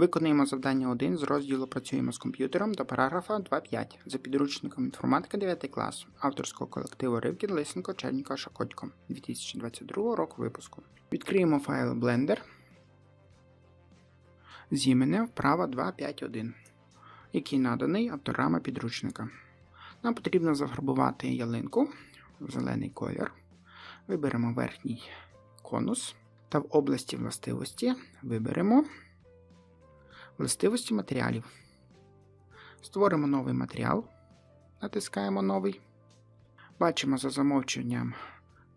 Виконуємо завдання 1 з розділу Працюємо з комп'ютером до параграфа 2.5 за підручником інформатика 9 клас авторського колективу Ривкін Лисенко Черніка Шакотько 2022 року випуску. Відкриємо файл Blender з іменем вправа 2.5.1, який наданий авторами підручника. Нам потрібно зафарбувати ялинку в зелений колір. Виберемо верхній конус та в області властивості виберемо властивості матеріалів. Створимо новий матеріал, натискаємо новий. Бачимо за замовчуванням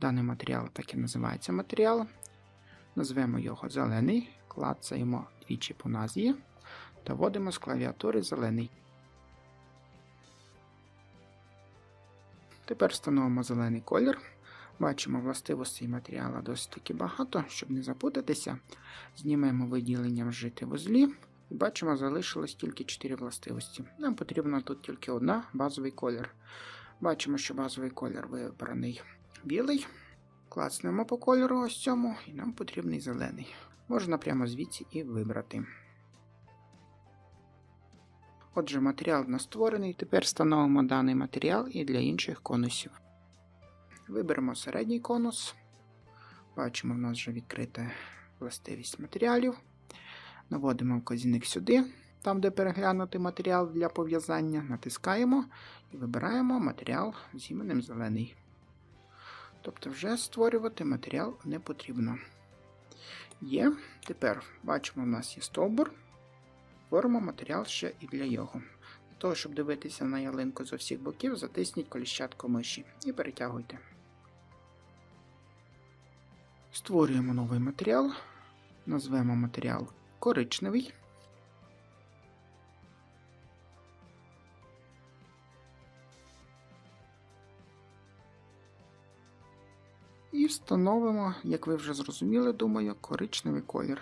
даний матеріал, так і називається матеріал. Назвемо його зелений, клацаємо двічі по назві та вводимо з клавіатури зелений. Тепер встановимо зелений колір. Бачимо властивостей матеріалу досить таки багато, щоб не запутатися. Знімемо виділення вжити вузлі. Бачимо, залишилось тільки 4 властивості. Нам потрібна тут тільки одна базовий колір. Бачимо, що базовий колір вибраний білий. Клацнемо по кольору ось цьому, і нам потрібний зелений. Можна прямо звідси і вибрати. Отже, матеріал в нас створений. Тепер встановимо даний матеріал і для інших конусів. Виберемо середній конус. Бачимо, в нас вже відкрита властивість матеріалів. Наводимо вказівник сюди, там, де переглянути матеріал для пов'язання, натискаємо і вибираємо матеріал з іменем зелений. Тобто, вже створювати матеріал не потрібно. Є. Тепер бачимо, у нас є стовбур. Створимо матеріал ще і для його. Для того, щоб дивитися на ялинку з усіх боків, затисніть коліщатку миші і перетягуйте. Створюємо новий матеріал. Назвемо матеріал коричневий. І встановимо, як ви вже зрозуміли, думаю, коричневий колір.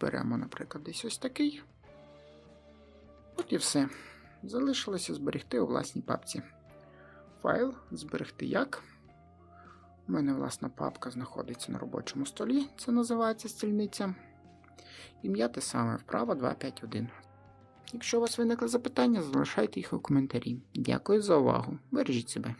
Беремо, наприклад, десь ось такий. От і все. Залишилося зберегти у власній папці. Файл зберегти як. У мене власна папка знаходиться на робочому столі, це називається стільниця. Ім'я те саме вправа 251. Якщо у вас виникли запитання, залишайте їх у коментарі. Дякую за увагу. Бережіть себе.